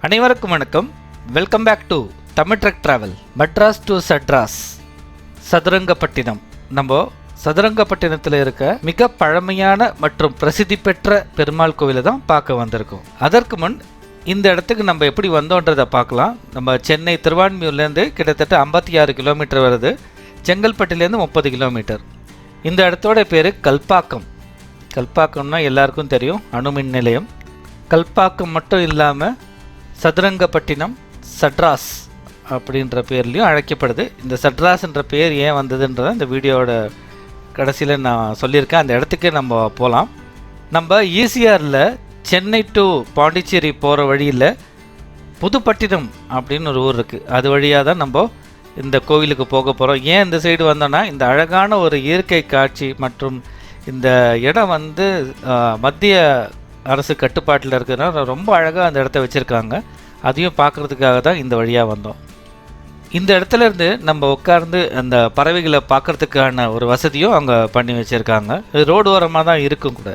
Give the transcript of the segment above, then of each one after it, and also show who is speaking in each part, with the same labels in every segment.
Speaker 1: அனைவருக்கும் வணக்கம். Welcome back to Tamil truck travel Madras to Sadras Sadurangapattinam. நம்ம சதுரங்கப்பட்டினத்தில் இருக்க மிக பழமையான மற்றும் பிரசித்தி பெற்ற பெருமாள் கோவிலை தான் பார்க்க வந்திருக்கோம். அதற்கு முன் இந்த இடத்துக்கு நம்ம எப்படி வந்தோன்றதை பார்க்கலாம். நம்ம சென்னை திருவான்மியூர்லேருந்து கிட்டத்தட்ட ஐம்பத்தி ஆறு கிலோமீட்டர் வருது. செங்கல்பட்டுலேருந்து முப்பது கிலோமீட்டர் இந்த இடத்தோட பேர் கல்பாக்கம். கல்பாக்கம்னா எல்லாருக்கும் தெரியும் அணுமின் நிலையம். கல்பாக்கம் மட்டும் இல்லாமல் சதுரங்கப்பட்டினம் சட்ராஸ் அப்படின்ற பேர்லேயும் அழைக்கப்படுது. இந்த சட்ராஸ்ன்ற பேர் ஏன் வந்ததுன்றதை இந்த வீடியோவோட கடைசியில் நான் சொல்லியிருக்கேன். அந்த இடத்துக்கு நம்ம போகலாம் நம்ம ஈசிஆரில் சென்னை டு பாண்டிச்சேரி போகிற வழியில் புதுப்பட்டினம் அப்படின்னு ஒரு ஊர் இருக்குது அது வழியாக தான் நம்ம இந்த கோவிலுக்கு போக போகிறோம் ஏன் இந்த சைடு வந்தோன்னா இந்த அழகான ஒரு இயற்கை காட்சி மற்றும் இந்த இடம் வந்து மத்திய அரசு கட்டுப்பாட்டில் இருக்கிறதுனால ரொம்ப அழகாக அந்த இடத்த வச்சுருக்காங்க. அதையும் பார்க்குறதுக்காக தான் இந்த வழியாக வந்தோம். இந்த இடத்துல இருந்து நம்ம உட்கார்ந்து அந்த பறவைகளை பார்க்கறதுக்கான ஒரு வசதியும் அங்கே பண்ணி வச்சுருக்காங்க. இது ரோடு ஓரமாக தான் இருக்கும் கூட.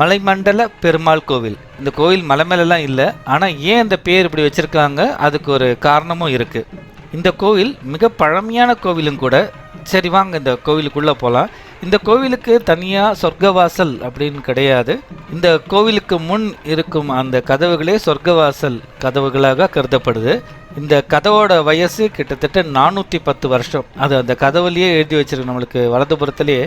Speaker 1: மலைமண்டல பெருமாள் கோவில். இந்த கோவில் மலை மேலெல்லாம் இல்லை. ஆனால் ஏன் இந்த பேர் இப்படி வச்சுருக்காங்க? அதுக்கு ஒரு காரணமும் இருக்குது இந்த கோவில் மிக பழமையான கோவிலும் கூட சரி வாங்க இந்த கோவிலுக்குள்ளே போகலாம் இந்த கோவிலுக்கு தனியாக சொர்க்கவாசல் அப்படின்னு கிடையாது. இந்த கோவிலுக்கு முன் இருக்கும் அந்த கதவுகளே சொர்க்கவாசல் கதவுகளாக கருதப்படுது. இந்த கதவோட வயசு கிட்டத்தட்ட நானூற்றி பத்து வருஷம். அது அந்த கதவுலேயே எழுதி வச்சிருக்கு நம்மளுக்கு வலதுபுறத்துலேயே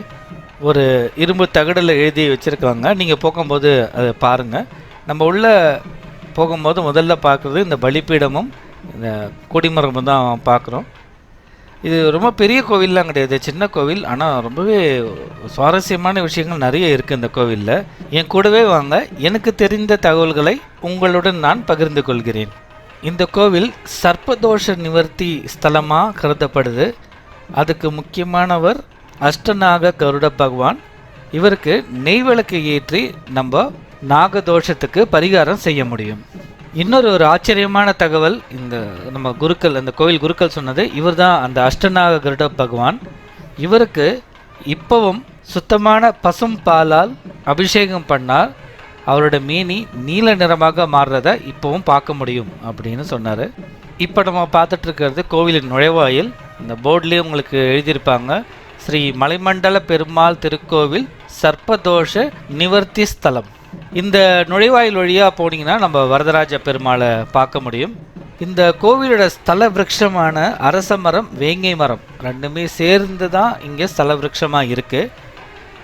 Speaker 1: ஒரு இரும்பு தகடில் எழுதி வச்சுருக்காங்க. நீங்கள் போகும்போது அதை பாருங்கள் நம்ம உள்ளே போகும்போது முதல்ல பார்க்குறது இந்த பலிப்பீடமும் இந்த கொடிமரமும் தான் பார்க்குறோம் இது ரொம்ப பெரிய கோவில்லாம் கிடையாது சின்ன கோவில். ஆனால் ரொம்பவே சுவாரஸ்யமான விஷயங்கள் நிறைய இருக்குது இந்த கோவிலில். என் கூடவே வாங்க எனக்கு தெரிந்த தகவல்களை உங்களுடன் நான் பகிர்ந்து கொள்கிறேன். இந்த கோவில் சர்ப்பதோஷ நிவர்த்தி ஸ்தலமாக கருதப்படுது. அதுக்கு முக்கியமானவர் அஷ்டநாக கருட பகவான். இவருக்கு நெய்விளக்கு ஏற்றி நம்ம நாகதோஷத்துக்கு பரிகாரம் செய்ய முடியும். இன்னொரு ஒரு ஆச்சரியமான தகவல் இந்த நம்ம குருக்கள் அந்த கோவில் குருக்கள் சொன்னது இவர் தான் அந்த அஷ்டநாக கருட பகவான். இவருக்கு இப்பவும் சுத்தமான பசும் பாலால் அபிஷேகம் பண்ணால் அவரோட மீனி நீல நிறமாக மாறுறத இப்போவும் பார்க்க முடியும் அப்படின்னு சொன்னார். இப்போ நம்ம பார்த்துட்ருக்கிறது கோவிலின் நுழைவாயில். இந்த போர்ட்லேயே உங்களுக்கு எழுதியிருப்பாங்க ஸ்ரீ மலைமண்டல பெருமாள் திருக்கோவில் சர்ப்பதோஷ நிவர்த்தி ஸ்தலம். இந்த நுழைவாயில் வழியாக போனீங்கன்னா நம்ம வரதராஜ பெருமாளை பார்க்க முடியும். இந்த கோவிலோட ஸ்தல விருட்சமான அரச மரம் வேங்கை மரம் ரெண்டுமே சேர்ந்து தான் இங்கே ஸ்தல விரக்ஷமாக இருக்குது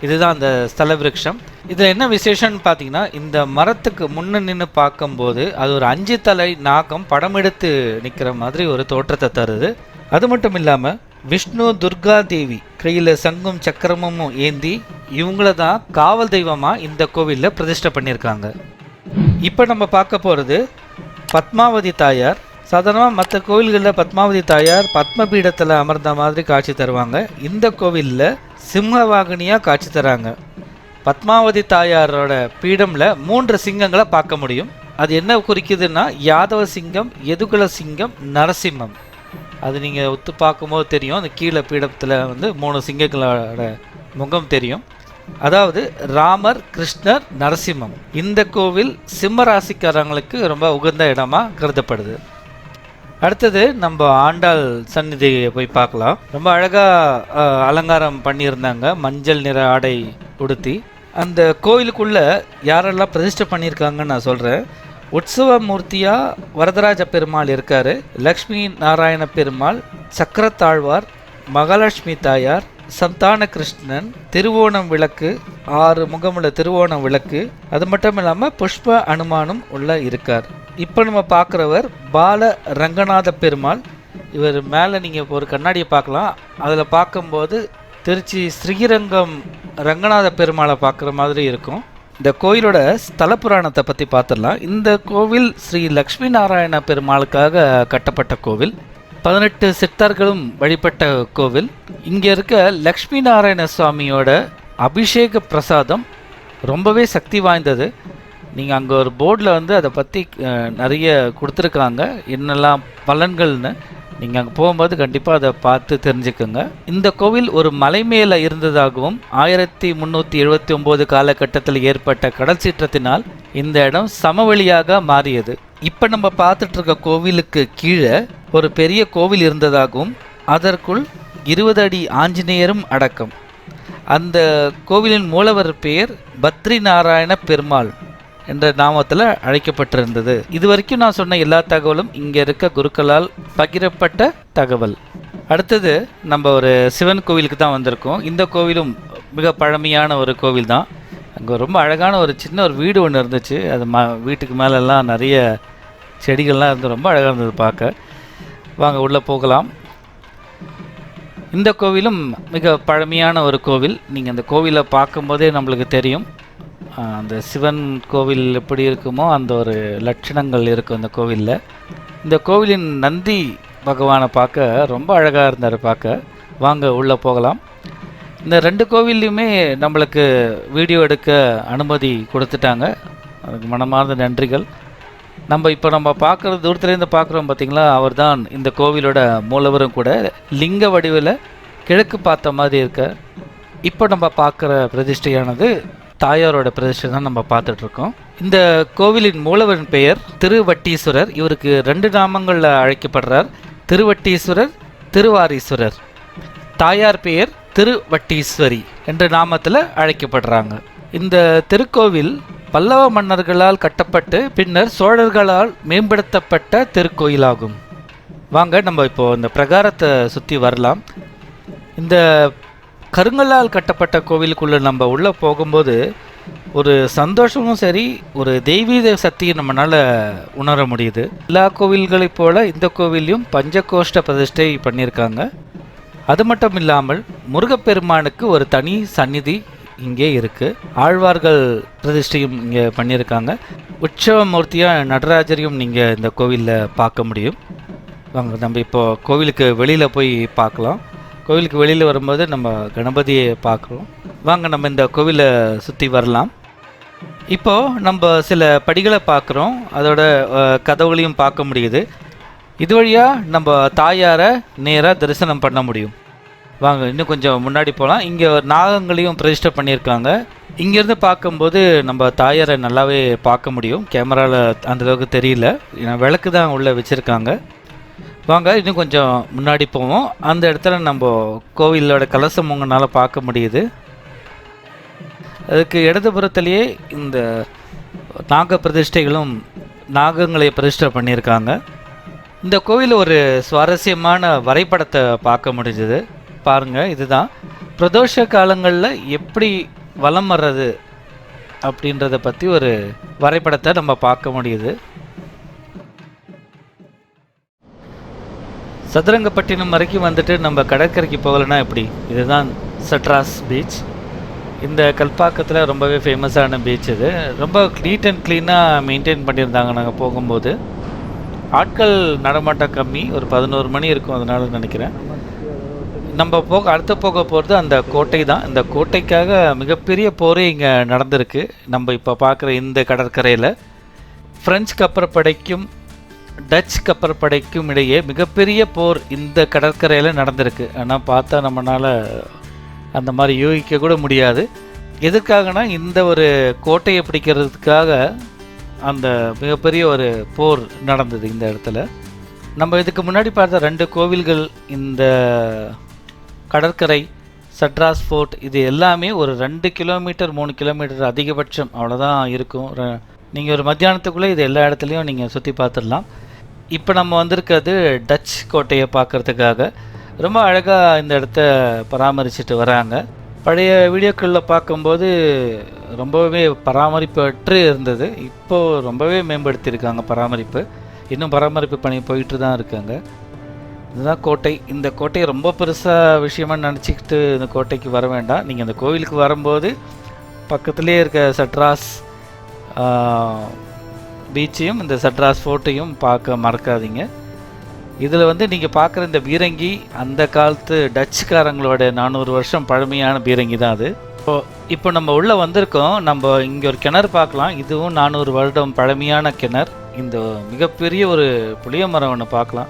Speaker 1: இதுதான் அந்த ஸ்தல விரக்ஷம் இதில் என்ன விசேஷம்னு பார்த்தீங்கன்னா இந்த மரத்துக்கு முன்ன நின்று பார்க்கும்போது அது ஒரு அஞ்சு தலை நாகம் படம் எடுத்து நிற்கிற மாதிரி ஒரு தோற்றத்தை தருது. அது மட்டும் இல்லாமல் விஷ்ணு துர்கா தேவி கையில் சங்கும் சக்கரமும் ஏந்தி இவங்கள தான் காவல் தெய்வமாக இந்த கோவிலில் பிரதிஷ்டை பண்ணியிருக்காங்க. இப்போ நம்ம பார்க்க போகிறது பத்மாவதி தாயார். சாதாரணமாக மற்ற கோவில்களில் பத்மாவதி தாயார் பத்மபீடத்தில் அமர்ந்த மாதிரி காட்சி தருவாங்க. இந்த கோவிலில் சிம்மவாகினியாக காட்சி தராங்க. பத்மாவதி தாயாரோட பீடமில் மூன்று சிங்கங்களை பார்க்க முடியும். அது என்ன குறிக்குதுன்னா யாதவ சிங்கம் எதுகுல சிங்கம் நரசிம்மம். அது நீங்கள் ஒத்து பார்க்கும்போது தெரியும். அந்த கீழே பீடத்தில் வந்து மூணு சிங்கங்களோட முகம் தெரியும். அதாவது ராமர் கிருஷ்ணர் நரசிம்மம். இந்த கோவில் சிம்ம ராசிக்காரங்களுக்கு ரொம்ப உகந்த இடமாக கருதப்படுது. அடுத்தது நம்ம ஆண்டாள் சந்நிதியை போய் பார்க்கலாம். ரொம்ப அழகாக அலங்காரம் பண்ணியிருந்தாங்க. மஞ்சள் நிற ஆடை உடுத்தி. அந்த கோயிலுக்குள்ளே யாரெல்லாம் பிரதிஷ்டை பண்ணியிருக்காங்கன்னு நான் சொல்கிறேன் உற்சவ மூர்த்தியாக வரதராஜ பெருமாள் இருக்கார். லக்ஷ்மி நாராயண பெருமாள் சக்கரத்தாழ்வார் மகாலட்சுமி தாயார் சந்தான கிருஷ்ணன் திருவோணம் விளக்கு ஆறு முகமுள்ள திருவோணம் விளக்கு. அது மட்டும் இல்லாமல் புஷ்ப அனுமானும் உள்ள இருக்கார். இப்போ நம்ம பார்க்குறவர் பால ரங்கநாத பெருமாள். இவர் மேலே நீங்கள் ஒரு கண்ணாடியை பார்க்கலாம் அதில் பார்க்கும்போது திருச்சி ஸ்ரீரங்கம் ரங்கநாத பெருமாளை பார்க்குற மாதிரி இருக்கும். இந்த கோயிலோட ஸ்தல புராணத்தை பற்றி பார்த்துடலாம் இந்த கோவில் ஸ்ரீ லக்ஷ்மி நாராயண பெருமாளுக்காக கட்டப்பட்ட கோவில். பதினெட்டு சித்தர்களும் வழிபட்ட கோவில். இங்கே இருக்க லக்ஷ்மி நாராயண சுவாமியோட அபிஷேக பிரசாதம் ரொம்பவே சக்தி வாய்ந்தது. நீங்கள் அங்கே ஒரு போர்டில் வந்து அதை பற்றி நிறைய கொடுத்துருக்காங்க என்னெல்லாம் பலன்கள்னு. நீங்கள் அங்கே போகும்போது கண்டிப்பாக அதை பார்த்து தெரிஞ்சுக்கோங்க. இந்த கோவில் ஒரு மலை மேலே இருந்ததாகவும் ஆயிரத்தி முந்நூற்றி எழுபத்தி ஒம்பது காலகட்டத்தில் ஏற்பட்ட கடல் சீற்றத்தினால் இந்த இடம் சமவெளியாக மாறியது. இப்போ நம்ம பார்த்துட்டு இருக்க கோவிலுக்கு கீழே ஒரு பெரிய கோவில் இருந்ததாகவும் அதற்குள் இருபது அடி ஆஞ்சநேயரும் அடக்கம். அந்த கோவிலின் மூலவர் பெயர் பத்ரி நாராயண பெருமாள். என்ற நாமத்தில் அழைக்கப்பட்டிருந்தது. இது வரைக்கும் நான் சொன்ன எல்லா தகவலும் இங்கே இருக்க குருக்களால் பகிரப்பட்ட தகவல். அடுத்தது நம்ம ஒரு சிவன் கோவிலுக்கு தான் வந்திருக்கோம். இந்த கோவிலும் மிக பழமையான ஒரு கோவில் தான். அங்கே ரொம்ப அழகான ஒரு சின்ன ஒரு வீடு ஒன்று இருந்துச்சு. அது ம வீட்டுக்கு மேலெல்லாம் நிறைய செடிகள்லாம் இருந்து ரொம்ப அழகாக இருந்தது பார்க்க. வாங்க உள்ளே போகலாம். இந்த கோவிலும் மிக பழமையான ஒரு கோவில். நீங்கள் அந்த கோவிலை பார்க்கும்போதே நம்மளுக்கு தெரியும். அந்த சிவன் கோவில் எப்படி இருக்குமோ அந்த ஒரு லட்சணங்கள் இருக்கும் இந்த கோவிலில். இந்த கோவிலின் நந்தி பகவானை பார்க்க ரொம்ப அழகாக இருந்தார் பார்க்க. வாங்க உள்ளே போகலாம். இந்த ரெண்டு கோவில்லையுமே நம்மளுக்கு வீடியோ எடுக்க அனுமதி கொடுத்துட்டாங்க. அதுக்கு மனமார்ந்த நன்றிகள். நம்ம இப்போ நம்ம பார்க்குற தூரத்துலேருந்து பார்க்குறோம் பார்த்தீங்களா? அவர்தான் இந்த கோவிலோட மூலவரும் கூட. லிங்க வடிவில் கிழக்கு பார்த்த மாதிரி இருக்க. இப்போ நம்ம பார்க்குற பிரதிஷ்டையானது தாயாரோட பிரதிஷ்டை தான் நம்ம பார்த்துட்ருக்கோம். இந்த கோவிலின் மூலவரின் பெயர் திருவட்டீஸ்வரர். இவருக்கு ரெண்டு நாமங்களில் அழைக்கப்படுறார். திருவட்டீஸ்வரர் திருவாரீஸ்வரர். தாயார் பெயர் திருவட்டீஸ்வரி என்ற நாமத்தில் அழைக்கப்படுறாங்க. இந்த திருக்கோவில் பல்லவ மன்னர்களால் கட்டப்பட்டு பின்னர் சோழர்களால் மேம்படுத்தப்பட்ட திருக்கோயிலாகும். வாங்க நம்ம இப்போ இந்த பிரகாரத்தை சுற்றி வரலாம். இந்த கருங்கல்லால் கட்டப்பட்ட கோவிலுக்குள்ளே நம்ம உள்ளே போகும்போது ஒரு சந்தோஷமும் சரி ஒரு தெய்வீக சக்தியும் நம்மளால் உணர முடியுது. எல்லா கோவில்களைப் போல இந்த கோவிலையும் பஞ்சகோஷ்ட பிரதிஷ்டை பண்ணியிருக்காங்க. அது மட்டும் இல்லாமல் முருகப்பெருமானுக்கு ஒரு தனி சந்நிதி இங்கே இருக்குது ஆழ்வார்கள் பிரதிஷ்டையும் இங்கே பண்ணியிருக்காங்க. உற்சவ மூர்த்தியாக நடராஜரையும் நீங்கள் இந்த கோவிலில் பார்க்க முடியும். வாங்க நம்ம இப்போ கோவிலுக்கு வெளியில் போய் பார்க்கலாம். கோவிலுக்கு வெளியில் வரும்போது நம்ம கணபதியை பார்க்குறோம். வாங்க நம்ம இந்த கோவிலை சுற்றி வரலாம். இப்போது நம்ம சில படிகளை பார்க்குறோம். அதோட கதவுகளையும் பார்க்க முடியுது. இது வழியாக நம்ம தாயாரை நேராக தரிசனம் பண்ண முடியும். வாங்க இன்னும் கொஞ்சம் முன்னாடி போகலாம் இங்கே நாகங்களையும் பிரதிஷ்டை பண்ணியிருக்காங்க. இங்கேருந்து பார்க்கும்போது நம்ம தாயாரை நல்லாவே பார்க்க முடியும். கேமராவில் அந்தளவுக்கு தெரியல. ஏன்னா விளக்கு தான் உள்ளே வச்சுருக்காங்க. வாங்க இன்னும் கொஞ்சம் முன்னாடி போவோம். அந்த இடத்துல நம்ம கோவிலோட கலசம் உங்களால் பார்க்க முடியுது. அதுக்கு இடதுபுறத்திலேயே இந்த நாக பிரதிஷ்டைகளும் நாகங்களை பிரதிஷ்டை பண்ணியிருக்காங்க. இந்த கோவில் ஒரு சுவாரஸ்யமான வரைபடத்தை பார்க்க முடிஞ்சது. பாருங்கள் இதுதான். பிரதோஷ காலங்களில் எப்படி வலம் வர்றது அப்படின்றத பற்றி ஒரு வரைபடத்தை நம்ம பார்க்க முடியுது. சதுரங்கப்பட்டினம் வரைக்கும் வந்துட்டு நம்ம கடற்கரைக்கு போகலைன்னா எப்படி? இதுதான் சட்ராஸ் பீச் இந்த கல்பாக்கத்தில் ரொம்பவே ஃபேமஸான பீச் இது. ரொம்ப நீட் அண்ட் க்ளீனாக மெயின்டைன் பண்ணியிருந்தாங்க நாங்கள் போகும்போது. ஆட்கள் நடமாட்டம் கம்மி. ஒரு பதினோரு மணி இருக்கும் அதனால நினைக்கிறேன். நம்ம போக அடுத்து போக போகிறது அந்த கோட்டை தான். இந்த கோட்டைக்காக மிகப்பெரிய போரே இங்கே நடந்திருக்கு. நம்ம இப்போ பார்க்குற இந்த கடற்கரையில். பிரெஞ்சு கப்பற்படைக்கும் டச் கப்பற்படைக்கும் இடையே மிகப்பெரிய போர் இந்த கடற்கரையில் நடந்திருக்கு. ஆனால் பார்த்தா நம்மளால் அந்த மாதிரி யூகிக்க கூட முடியாது. எதுக்காகனா இந்த ஒரு கோட்டையை பிடிக்கிறதுக்காக அந்த மிகப்பெரிய ஒரு போர் நடந்தது இந்த இடத்துல. நம்ம இதுக்கு முன்னாடி பார்த்த ரெண்டு கோவில்கள் இந்த கடற்கரை சட்ராஸ் ஃபோர்ட் இது எல்லாமே ஒரு ரெண்டு கிலோமீட்டர் மூணு கிலோமீட்டர் அதிகபட்சம் அவ்வளோதான் இருக்கும். நீங்கள் ஒரு மத்தியானத்துக்குள்ளே இது எல்லா இடத்துலையும் நீங்கள் சுற்றி பார்த்துடலாம். இப்போ நம்ம வந்திருக்கிறது டச் கோட்டையை பார்க்கறதுக்காக. ரொம்ப அழகாக இந்த இடத்த பராமரிச்சுட்டு வராங்க. பழைய வீடியோக்களில் பார்க்கும்போது ரொம்பவே பராமரிப்பற்று இருந்தது. இப்போது ரொம்பவே மேம்படுத்தியிருக்காங்க பராமரிப்பு. இன்னும் பராமரிப்பு பணி போயிட்டு தான் இருக்காங்க. இதுதான் கோட்டை. இந்த கோட்டையை ரொம்ப பெருசாக விஷயமா நினச்சிக்கிட்டு இந்த கோட்டைக்கு வர வேண்டாம். நீங்கள் இந்த கோவிலுக்கு வரும்போது பக்கத்துலேயே இருக்க சட்ராஸ் பீச்சையும் இந்த சட்ராஸ் ஃபோர்ட்டையும் பார்க்க மறக்காதீங்க. இதில் வந்து நீங்கள் பார்க்குற இந்த பீரங்கி அந்த காலத்து டச்சுக்காரங்களோட நானூறு வருஷம் பழமையான பீரங்கி தான் அது. இப்போ இப்போ நம்ம உள்ளே வந்திருக்கோம். நம்ம இங்கே ஒரு கிணறு பார்க்கலாம். இதுவும் நானூறு வருடம் பழமையான கிணறு. இந்த மிகப்பெரிய ஒரு புளிய மரம் ஒன்று பார்க்கலாம்.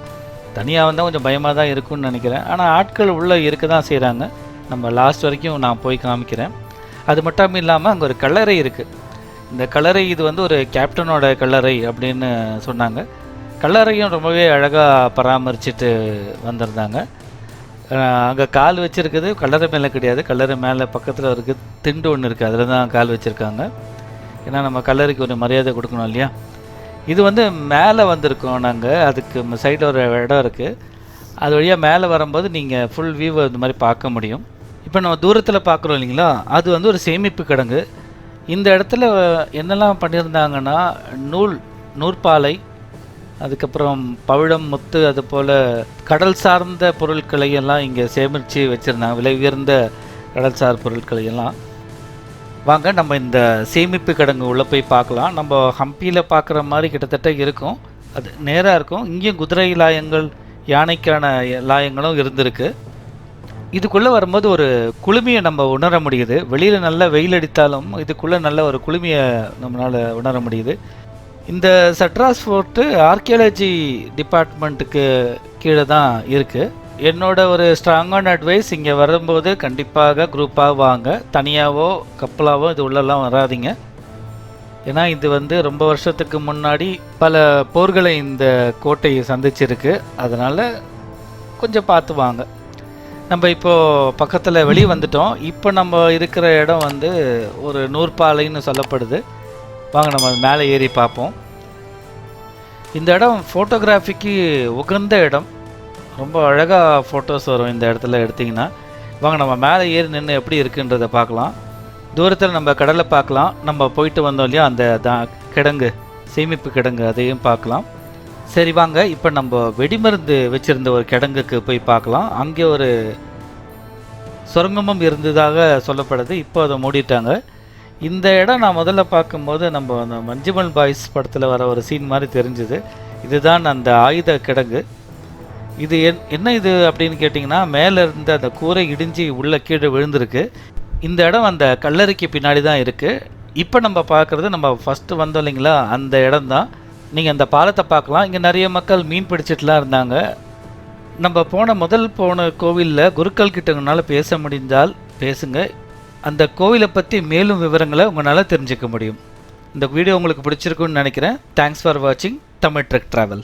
Speaker 1: தனியாக வந்தால் கொஞ்சம் பயமாக தான் இருக்கும்னு நினைக்கிறேன். ஆனால் ஆட்கள் உள்ளே இருக்க தான் செய்கிறாங்க நம்ம லாஸ்ட் வரைக்கும் நான் போய் காமிக்கிறேன். அது மட்டும் இல்லாமல் அங்கே ஒரு கல்லறை இருக்குது இந்த கல்லறை இது வந்து ஒரு கேப்டனோட கல்லறை அப்படின்னு சொன்னாங்க. கல்லறையும் ரொம்பவே அழகாக பராமரிச்சுட்டு வந்திருந்தாங்க. அங்கே கால் வச்சுருக்குது கல்லறை மேலே கிடையாது. கல்லறை மேலே பக்கத்தில் இருக்குது திண்டு ஒன்று இருக்குது அதில் தான் கால் வச்சுருக்காங்க. ஏன்னா நம்ம கல்லறைக்கு ஒரு மரியாதை கொடுக்கணும் இல்லையா? இது வந்து மேலே வந்திருக்கோம் நாங்கள் அதுக்கு சைடில் ஒரு இடம் இருக்குது அது வழியாக மேலே வரும்போது நீங்கள் ஃபுல் வியூவை இந்த மாதிரி பார்க்க முடியும். இப்போ நம்ம தூரத்தில் பார்க்குறோம் இல்லைங்களா? அது வந்து ஒரு சேமிப்பு கிடங்கு. இந்த இடத்துல என்னெல்லாம் பண்ணியிருந்தாங்கன்னா நூல் நூற்பாலை அதுக்கப்புறம் பவிழம் முத்து அது போல் கடல் சார்ந்த பொருட்களை எல்லாம் இங்கே சேமித்து வச்சுருந்தாங்க. விலை உயர்ந்த கடல்சார் பொருட்களை எல்லாம். வாங்க நம்ம இந்த சேமிப்பு கிடங்கு உள்ளே போய் பார்க்கலாம். நம்ம ஹம்பியில் பார்க்குற மாதிரி கிட்டத்தட்ட இருக்கும். அது நேராக இருக்கும். இங்கேயும் குதிரை லாயங்கள் யானைக்கான லாயங்களும் இருந்திருக்கு. இதுக்குள்ளே வரும்போது ஒரு குளுமையை நம்ம உணர முடியுது. வெளியில் நல்ல வெயில் அடித்தாலும் இதுக்குள்ளே நல்ல ஒரு குளுமையை நம்மளால் உணர முடியுது. இந்த சட்ராஸ் ஃபோர்ட்டு ஆர்கியாலஜி டிபார்ட்மெண்ட்டுக்கு கீழே தான் இருக்குது என்னோட ஒரு ஸ்ட்ராங்கான அட்வைஸ் இங்கே வரும்போது கண்டிப்பாக குரூப்பாக வாங்க. தனியாகவோ கப்பலாகவோ இது உள்ளெல்லாம் வராதிங்க. ஏன்னா இது வந்து ரொம்ப வருஷத்துக்கு முன்னாடி பல போர்களை இந்த கோட்டையை சந்திச்சிருக்கு. அதனால் கொஞ்சம் பார்த்து வாங்க. நம்ம இப்போது பக்கத்தில் வெளியே வந்துட்டோம். இப்போ நம்ம இருக்கிற இடம் வந்து ஒரு நூற்பாலைன்னு சொல்லப்படுது. வாங்க நம்ம மேலே ஏறி பார்ப்போம். இந்த இடம் ஃபோட்டோகிராஃபிக்கு உகந்த இடம். ரொம்ப அழகாக ஃபோட்டோஸ் வரும் இந்த இடத்துல எடுத்திங்கன்னா. வாங்க நம்ம மேலே ஏறி நின்று எப்படி இருக்குன்றதை பார்க்கலாம். தூரத்தில் நம்ம கடலை பார்க்கலாம். நம்ம போயிட்டு வந்தோம் இல்லையா? அந்த த கிடங்கு சேமிப்பு கிடங்கு அதையும் பார்க்கலாம். சரி வாங்க. இப்போ நம்ம வெடிமருந்து வச்சுருந்த ஒரு கிடங்குக்கு போய் பார்க்கலாம். அங்கே ஒரு சுரங்கமும் இருந்ததாக சொல்லப்படுது. இப்போ அதை மூடிட்டாங்க. இந்த இடம் நான் முதல்ல பார்க்கும்போது நம்ம அந்த மஞ்சுமல் பாய்ஸ் படத்தில் வர ஒரு சீன் மாதிரி தெரிஞ்சுது. இதுதான் அந்த ஆயுத கிடங்கு. இது என் என்ன இது அப்படின்னு கேட்டிங்கன்னா மேலே இருந்த அந்த கூரை இடிஞ்சு உள்ளே கீழே விழுந்திருக்கு. இந்த இடம் அந்த கல்லறைக்கு பின்னாடி தான் இருக்குது இப்போ நம்ம பார்க்குறது நம்ம ஃபஸ்ட்டு வந்தோம் இல்லைங்களா? அந்த இடம் தான் நீங்கள் அந்த பாலத்தை பார்க்கலாம். இங்கே நிறைய மக்கள் மீன் பிடிச்சிட்டுலாம் இருந்தாங்க. நம்ம போன முதல் போன கோவிலில் குருக்கள் கிட்டங்கனால பேச முடிஞ்சால் பேசுங்க. அந்த கோவிலை பற்றி மேலும் விவரங்களை உங்களால் தெரிஞ்சுக்க முடியும். இந்த வீடியோ உங்களுக்கு பிடிச்சிருக்குன்னு நினைக்கிறேன். தேங்க்ஸ் ஃபார் வாட்சிங் தமிழ் ட்ரெக் ட்ராவல்